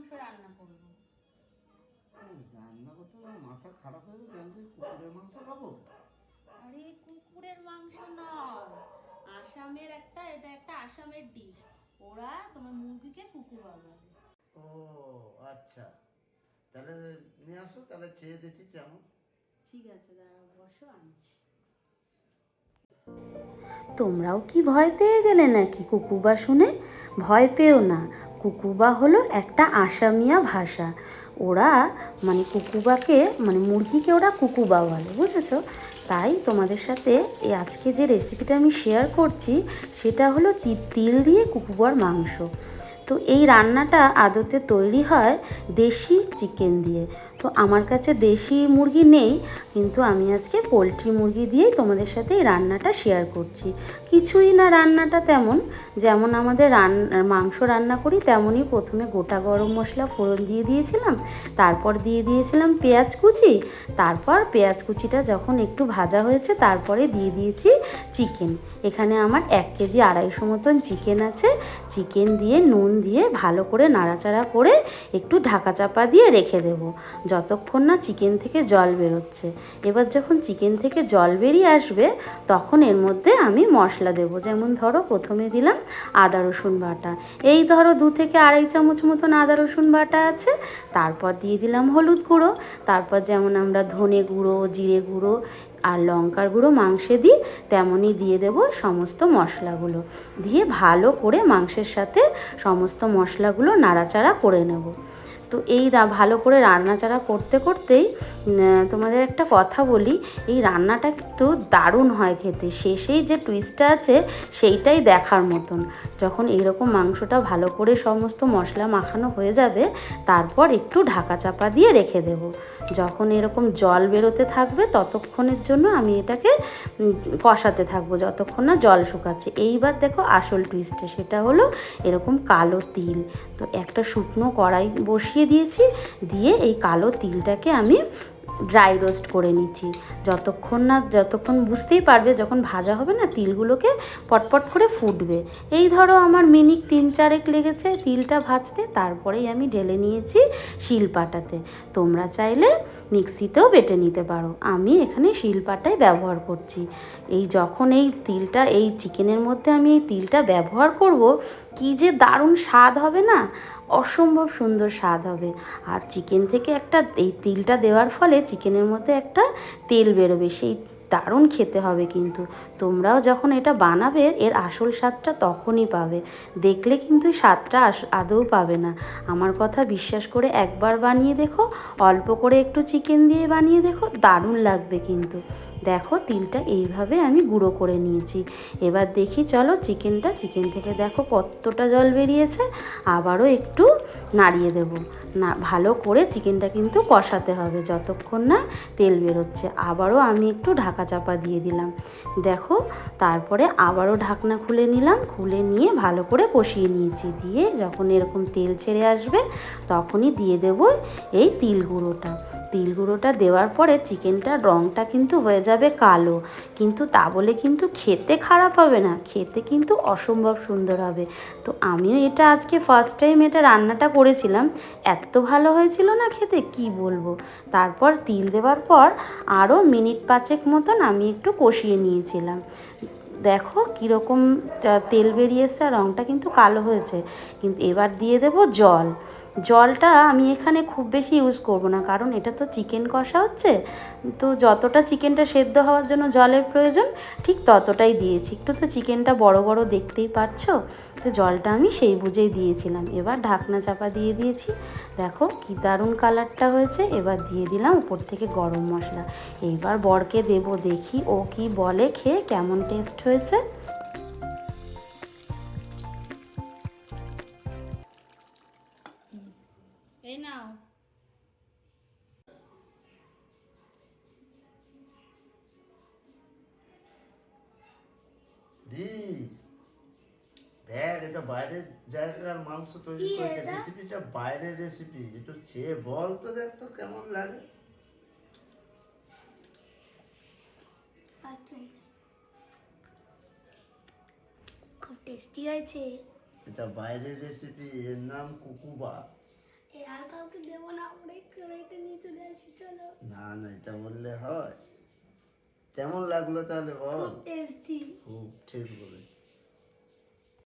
মাংস রান্না করব। রান্না করতে মাথা খারাপ হয়ে গেছে আমি কুকুরের মাংস খাব? আরে কুকুরের মাংস নয় আসামের একটা এটা একটা আসামের ডিশ। ওরা তোমার মুরগিকে কুকুর বলে ও আচ্ছা। তাহলে নিয়ে আসো তাহলে খেয়ে দেখি কেমন। ঠিক আছে দাঁড়াও বসো আনছি। তোমরাও কি ভয় পেয়ে গেলে নাকি কুকুবা শুনে? ভয় পেও না। কুকুবা হলো একটা আসামিয়া ভাষা। ওরা মানে কুকুবাকে মানে মুরগিকে ওরা কুকুবা বলে, বুঝেছ? তাই তোমাদের সাথে এই আজকে যে রেসিপিটা আমি শেয়ার করছি, সেটা হলো তিল দিয়ে কুকুবার মাংস। তো এই রান্নাটা আদতে তৈরি হয় দেশি চিকেন দিয়ে। তো আমার কাছে দেশি মুরগি নেই, কিন্তু আমি আজকে পোলট্রি মুরগি দিয়েই তোমাদের সাথে এই রান্নাটা শেয়ার করছি। কিছুই না রান্নাটা তেমন, যেমন আমাদের রান, মাংস রান্না করি, তেমনই প্রথমে গোটা গরম মশলা ফোড়ন দিয়ে দিয়েছিলাম, তারপর দিয়ে দিয়েছিলাম পেঁয়াজ কুচি, তারপর পেঁয়াজ কুচিটা যখন একটু ভাজা হয়েছে, তারপরে দিয়ে দিয়েছি চিকেন এখানে আমার এক কেজি আড়াইশো মতন চিকেন আছে চিকেন দিয়ে নুন দিয়ে ভালো করে নাড়াচাড়া করে একটু ঢাকা চাপা দিয়ে রেখে দেবো। যতক্ষণ না চিকেন থেকে জল বেরোচ্ছে। এবার যখন চিকেন থেকে জল বেরিয়ে আসবে, তখন এর মধ্যে আমি মশলা দেবো। যেমন ধরো, প্রথমে দিলাম আদা রসুন বাটা। এই ধরো, দু থেকে আড়াই চামচ মতন আদা রসুন বাটা আছে। তারপর দিয়ে দিলাম হলুদ গুঁড়ো। তারপর যেমন আমরা ধনে গুঁড়ো, জিরে গুঁড়ো আর লঙ্কার গুঁড়ো মাংসে দিই, তেমনই দিয়ে দেব সমস্ত মশলাগুলো। দিয়ে ভালো করে মাংসের সাথে সমস্ত মশলাগুলো নাড়াচাড়া করে নেব। তো এই ভালো করে রান্নাচাড়া করতে করতেই তোমাদের একটা কথা বলি, এই রান্নাটা কিন্তু দারুণ হয় খেতে। শেষেই যে টুইস্টটা আছে, সেইটাই দেখার মতন। যখন এইরকম মাংসটা ভালো করে সমস্ত মশলা মাখানো হয়ে যাবে, তারপর একটু ঢাকা চাপা দিয়ে রেখে দেব। যখন এরকম জল বেরোতে থাকবে, ততক্ষণের জন্য আমি এটাকে কষাতে থাকব, যতক্ষণ না জল শুকাচ্ছে। এইবার দেখো আসল টুইস্টে সেটা হলো এরকম কালো তিল। তো একটা শুকনো কড়াই বসিয়ে দিয়েছি, দিয়ে এই কালো তিলটাকে আমি ড্রাই রোস্ট করে নিচ্ছি। যতক্ষণ না, যতক্ষণ বুঝতেই পারবে যখন ভাজা হবে না, তিলগুলোকে পটপট করে ফুটবে। এই ধরো আমার মিনিট তিন চারেক লেগেছে তিলটা ভাজতে, তারপরেই আমি ঢেলে নিয়েছি শিলপাটাতে। তোমরা চাইলে মিক্সিতেও বেটে নিতে পারো। আমি এখানে শিলপাটাই ব্যবহার করছি। এই যখন এই তিলটা, এই চিকেনের মধ্যে আমি এই তিলটা ব্যবহার করব, কি যে দারুণ স্বাদ হবে না? অসম্ভব সুন্দর স্বাদ হবে। আর চিকেন থেকে একটা, এই তিলটা দেওয়ার ফলে চিকেনের মধ্যে একটা তেল বেরোবে। সেই দারুণ খেতে হবে কিন্তু। তোমরাও যখন এটা বানাবে, এর আসল স্বাদটা তখনই পাবে। দেখলে কিন্তু স্বাদটা আদৌ পাবে না। আমার কথা বিশ্বাস করে একবার বানিয়ে দেখো, অল্প করে একটু চিকেন দিয়ে বানিয়ে দেখো, দারুণ লাগবে কিন্তু। দেখো তিলটা এইভাবে আমি গুঁড়ো করে নিয়েছি। এবার দেখি, চলো চিকেনটা, চিকেন থেকে দেখো কতটা জল বেরিয়েছে। আবারও একটু নাড়িয়ে দেবো। না, ভালো করে চিকেনটা কিন্তু কষাতে হবে যতক্ষণ না তেল বেরোচ্ছে। আবারও আমি একটু ঢাকা চাপা দিয়ে দিলাম। দেখো, তারপরে আবারও ঢাকনা খুলে নিলাম। খুলে নিয়ে ভালো করে কষিয়ে নিয়েছি। দিয়ে যখন এরকম তেল ছেড়ে আসবে, তখনই দিয়ে দেবো এই তিল গুঁড়োটা। তিল গুঁড়োটা দেওয়ার পরে চিকেনটার রঙটা কিন্তু হয়ে যাবে কালো। কিন্তু তা বলে কিন্তু খেতে খারাপ হবে না, খেতে কিন্তু অসম্ভব সুন্দর হবে। তো আমিও এটা আজকে ফার্স্ট টাইম এটা রান্নাটা করেছিলাম। এত ভালো হয়েছিল না খেতে, কি বলব? তারপর তিল দেওয়ার পর আরও মিনিট পাঁচেক মতন আমি একটু কষিয়ে নিয়েছিলাম। দেখো কীরকম তেল বেরিয়েছে আর রঙটা কিন্তু কালো হয়েছে। কিন্তু এবার দিয়ে দেব জল। জলটা আমি এখানে খুব বেশি ইউজ করব না, কারণ এটা তো চিকেন কষা হচ্ছে। তো যতটা চিকেনটা সেদ্ধ হওয়ার জন্য জলের প্রয়োজন, ঠিক ততটাই দিয়েছি। একটু তো চিকেনটা বড় বড় দেখতেই পাচ্ছ তো জলটা আমি সেই বুঝেই দিয়েছিলাম। এবার ঢাকনা চাপা দিয়ে দিয়েছি। দেখো কি দারুণ কালারটা হয়েছে। এবার দিয়ে দিলাম উপর থেকে গরম মশলা। এইবার বরকে দেব দেখি ও কি বলে, খেয়ে কেমন টেস্ট হয়েছে। দি। দেখ এটা বাইরের জায়গার মাংস তৈরি করেছে। রেসিপিটা বাইরের রেসিপি একটু খেয়ে বল তো দেখ তো কেমন লাগে। খুব টেস্টি হয়েছে। এটা বাইরের রেসিপি এর নাম কুকুবা। এ আর কাউকে দেবো না আমরা এটা নিয়ে চলে আসি চলো। না না এটা বললে হয়। কেমন লাগল তাহলে বল? টেস্টি খুব ঠিক বলেছিস